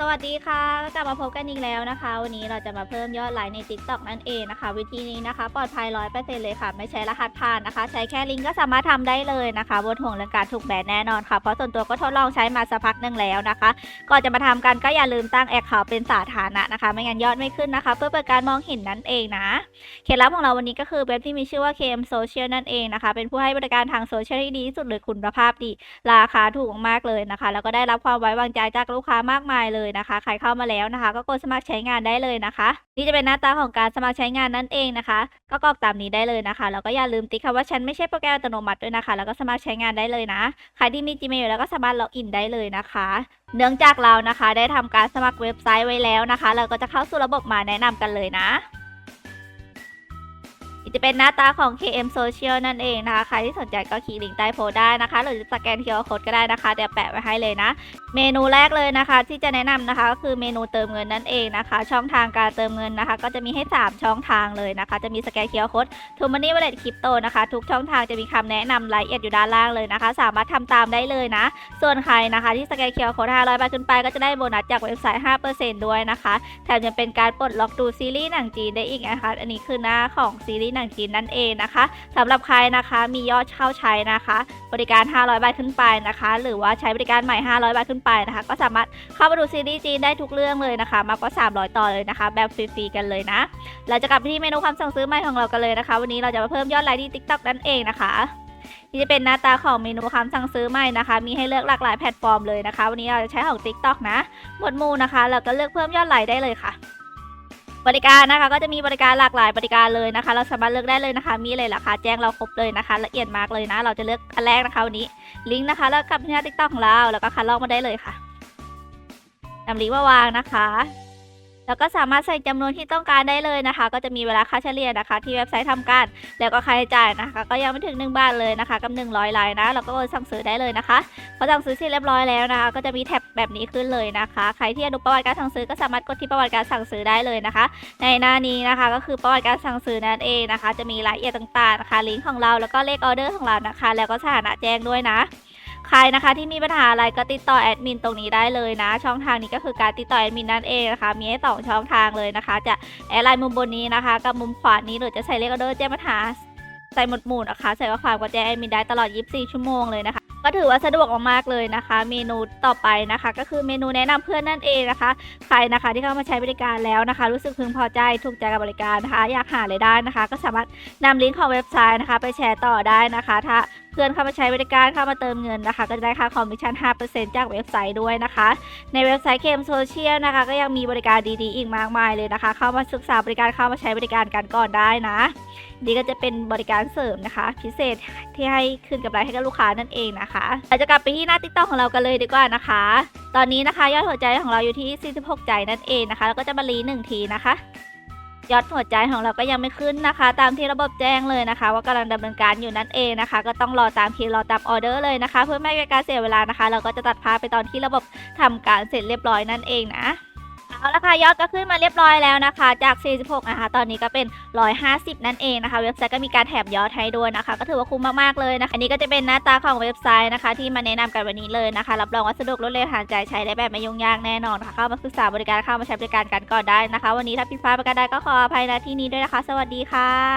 สวัสดีค่ะกลับมาพบกันอีกแล้วนะคะ วันนี้เราจะมาเพิ่มยอดไลค์ใน TikTok นั่นเองนะคะ วิธีนี้นะคะ ปลอดภัย100%เปอร์เซ็นต์เลยค่ะ ไม่ใช้รหัสผ่านนะคะ ใช้แค่ลิงก์ก็สามารถทำได้เลยนะคะบนห่วงเรื่องการถูกแบนแน่นอนค่ะ เพราะส่วนตัวก็ทดลองใช้มาสักพักหนึ่งแล้วนะคะ ก่อนจะมาทำกันก็อย่าลืมตั้งแอคเคาท์เป็นสาธารณะนะคะ ไม่งั้นยอดไม่ขึ้นนะคะ เพื่อเปิดการมองเห็นนั่นเองนะ เคล็ดลับของเราวันนี้ก็คือเว็บที่มีชื่อว่า KM Social นั่นเองนะคะ เป็นผู้ให้บริการทางโซเชียลที่ดีที่สุดเลยคุณภาพดี ราคาถูกมากเลยนะคะ แล้วก็ได้รับความไว้วางใจจากลูกค้ามากมายเลยนะคะ ใครเข้ามาแล้วนะคะ ก็กดสมัครใช้งานได้เลยนะคะ นี่จะเป็นหน้าตาของการสมัครใช้งานนั่นเองนะคะ ก็กรอกตามนี้ได้เลยนะคะแล้วก็อย่าลืมติ๊กคำว่าฉันไม่ใช่โปรแกรมอัตโนมัติด้วยนะคะ แล้วก็สมัครใช้งานได้เลยนะใครที่มี Gmail อยู่แล้วก็สามารถล็อกอินได้เลยนะคะเนื่องจากเรานะคะ ได้ทำการสมัครเว็บไซต์ไว้แล้วนะคะ เราก็จะเข้าสู่ระบบมาแนะนำกันเลยนะ จะเป็นหน้าตาของ KM Social นั่นเองนะคะ ใครที่สนใจก็คลิกลิงก์ใต้โพสได้นะคะ หรือจะสแกน QR Code ก็ได้นะคะเดี๋ยวแปะไว้ให้เลยนะ เมนูแรกเลยนะคะ ที่จะแนะนำนะคะก็คือเมนูเติมเงินนั่นเองนะคะ ช่องทางการเติมเงินนะคะ ก็จะมีให้ 3 ช่องทางเลยนะคะ จะมีสแกน QR Code t o Money Wallet Crypto นะคะ ทุกช่องทางจะมีคำแนะนำรายละเอียดอยู่ด้านล่างเลยนะคะ สามารถทำตามได้เลยนะ ส่วนใครนะคะที่สแกน QR Code 500บาทขึ้นไปก็จะได้โบนัสจากเว็บไซต์ 5%ด้วยนะคะ แถมยังเป็นการปลดล็อกดูซีรีส์หนังจีนได้อีกนะคะ อันนี้คือหน้าของซีรีส์หนังจีนนั่นเองนะคะสำหรับใครนะคะมียอดเข้าใช้นะคะ บริการ 500 บาทขึ้นไปนะคะ หรือว่าใช้บริการใหม่ 500 บาทขึ้นไปนะคะ ก็สามารถเข้ามาดูซีรีส์จีนได้ทุกเรื่องเลยนะคะ มากกว่า 300 ต่อเลยนะคะ แบบฟรีๆกันเลยนะเราจะกลับไปที่เมนูความสั่งซื้อใหม่ของเรากันเลยนะคะ วันนี้เราจะมาเพิ่มยอดไลค์ที่ TikTok นั่นเองนะคะนี่จะเป็นหน้าตาของเมนูคำสั่งซื้อใหม่นะคะ มีให้เลือกหลากหลายแพลตฟอร์มเลยนะคะ วันนี้เราจะใช้ของ TikTok นะ หมวดหมู่นะคะ เราก็เลือกเพิ่มยอดไลค์ได้เลยค่ะ บริการนะคะ ก็จะมีบริการหลากหลายบริการเลยนะคะ เราสามารถเลือกได้เลยนะคะ มีเลยราคาแจ้งเราครบเลยนะคะ ละเอียดมากเลยนะ เราจะเลือกอันแรกนะคะวันนี้ลิงก์นะคะแล้วกลับที่หน้าติ๊กต็อกของเราแล้วก็คัดลอกมาได้เลยค่ะนำลิงก์มาวางนะคะ แล้วก็สามารถใส่จำนวนที่ต้องการได้เลยนะคะ ก็จะมีเวลาค่าเฉลี่ยนะคะ ที่เว็บไซต์ทำการ แล้วก็ค่าใช้จ่ายนะคะ ก็ยังไม่ถึง 1 บาทเลยนะคะกับ 100ไลน์นะเราก็สั่งซื้อได้เลยนะคะพอสั่งซื้อเสร็จเรียบร้อยแล้วนะคะ ก็จะมีแท็บแบบนี้ขึ้นเลยนะคะ ใครที่อยากดูประวัติการสั่งซื้อก็สามารถกดที่ประวัติการสั่งซื้อได้เลยนะคะ ในหน้านี้นะคะก็คือประวัติการสั่งซื้อนั่นเองนะคะ จะมีรายละเอียดต่างๆนะคะลิงก์ของเราแล้วก็เลขออเดอร์ของเรานะคะ แล้วก็สถานะแจ้งด้วยนะ ใครนะคะที่มีปัญหาอะไรก็ติดต่อแอดมินตรงนี้ได้เลยนะ ช่องทางนี้ก็คือการติดต่อแอดมินนั่นเองนะคะ มีให้สองช่องทางเลยนะคะ จะแอดไลน์มุมบนนี้นะคะ กับมุมขวานี้หรือจะใส่เลขออเดอร์แจ้งปัญหาใส่หมดหมู่นะคะ ใส่ข้อความก็แจ้งแอดมินได้ตลอด 24 ชั่วโมงเลยนะคะ ก็ถือว่าสะดวกมากๆเลยนะคะ เมนูต่อไปนะคะ ก็คือเมนูแนะนำเพื่อนนั่นเองนะคะ ใครนะคะที่เข้ามาใช้บริการแล้วนะคะ รู้สึกพึงพอใจถูกใจกับบริการนะคะ อยากหารายได้นะคะ ก็สามารถนำลิงก์ของเว็บไซต์นะคะ ไปแชร์ต่อได้นะคะ ถ้าเพื่อนเข้ามาใช้บริการเข้ามาเติมเงินนะคะ ก็จะได้ค่าคอมมิชชั่น 5%จากเว็บไซต์ด้วยนะคะ ในเว็บไซต์เคมโซเชียลนะคะ ก็ยังมีบริการดีๆ อีกมากมายเลยนะคะ เข้ามาศึกษาบริการเข้ามาใช้บริการกันก่อนได้นะนี่ก็จะเป็นบริการเสริมนะคะ พิเศษที่ให้คืนกำไรให้กับลูกค้านั่นเองนะคะเราจะกลับไปที่หน้าติ๊กต็อกของเรากันเลยดีกว่านะคะ ตอนนี้นะคะยอดหัวใจของเราอยู่ที่ 46 ใจนั่นเองนะคะ แล้วก็จะมารีหนึ่งทีนะคะ ยอดหัวใจของเราก็ยังไม่ขึ้นนะคะ ตามที่ระบบแจ้งเลยนะคะ ว่ากำลังดำเนินการอยู่นั่นเองนะคะ ก็ต้องรอตามคิวรอตามออเดอร์เลยนะคะ เพื่อไม่ให้การเสียเวลานะคะ เราก็จะตัดพาไปตอนที่ระบบทำการเสร็จเรียบร้อยนั่นเองนะ เอาละค่ะยอดก็ขึ้นมาเรียบร้อยแล้วนะคะ จาก 46 นะคะ ตอนนี้ก็เป็น 150 นั่นเองนะคะ เว็บไซต์ก็มีการแถบยอดให้ด้วยนะคะ ก็ถือว่าคุ้มมากๆเลยนะคะ อันนี้ก็จะเป็นหน้าตาของเว็บไซต์นะคะ ที่มาแนะนำกันวันนี้เลยนะคะ รับรองว่าสะดวกรวดเร็วทันใจใช้ได้แบบไม่ยุ่งยากแน่นอนค่ะ เข้ามาศึกษาบริการเข้ามาใช้บริการกันก่อนได้นะคะ วันนี้ถ้าผิดพลาดประการใดก็ขออภัยณที่นี้ด้วยนะคะ สวัสดีค่ะ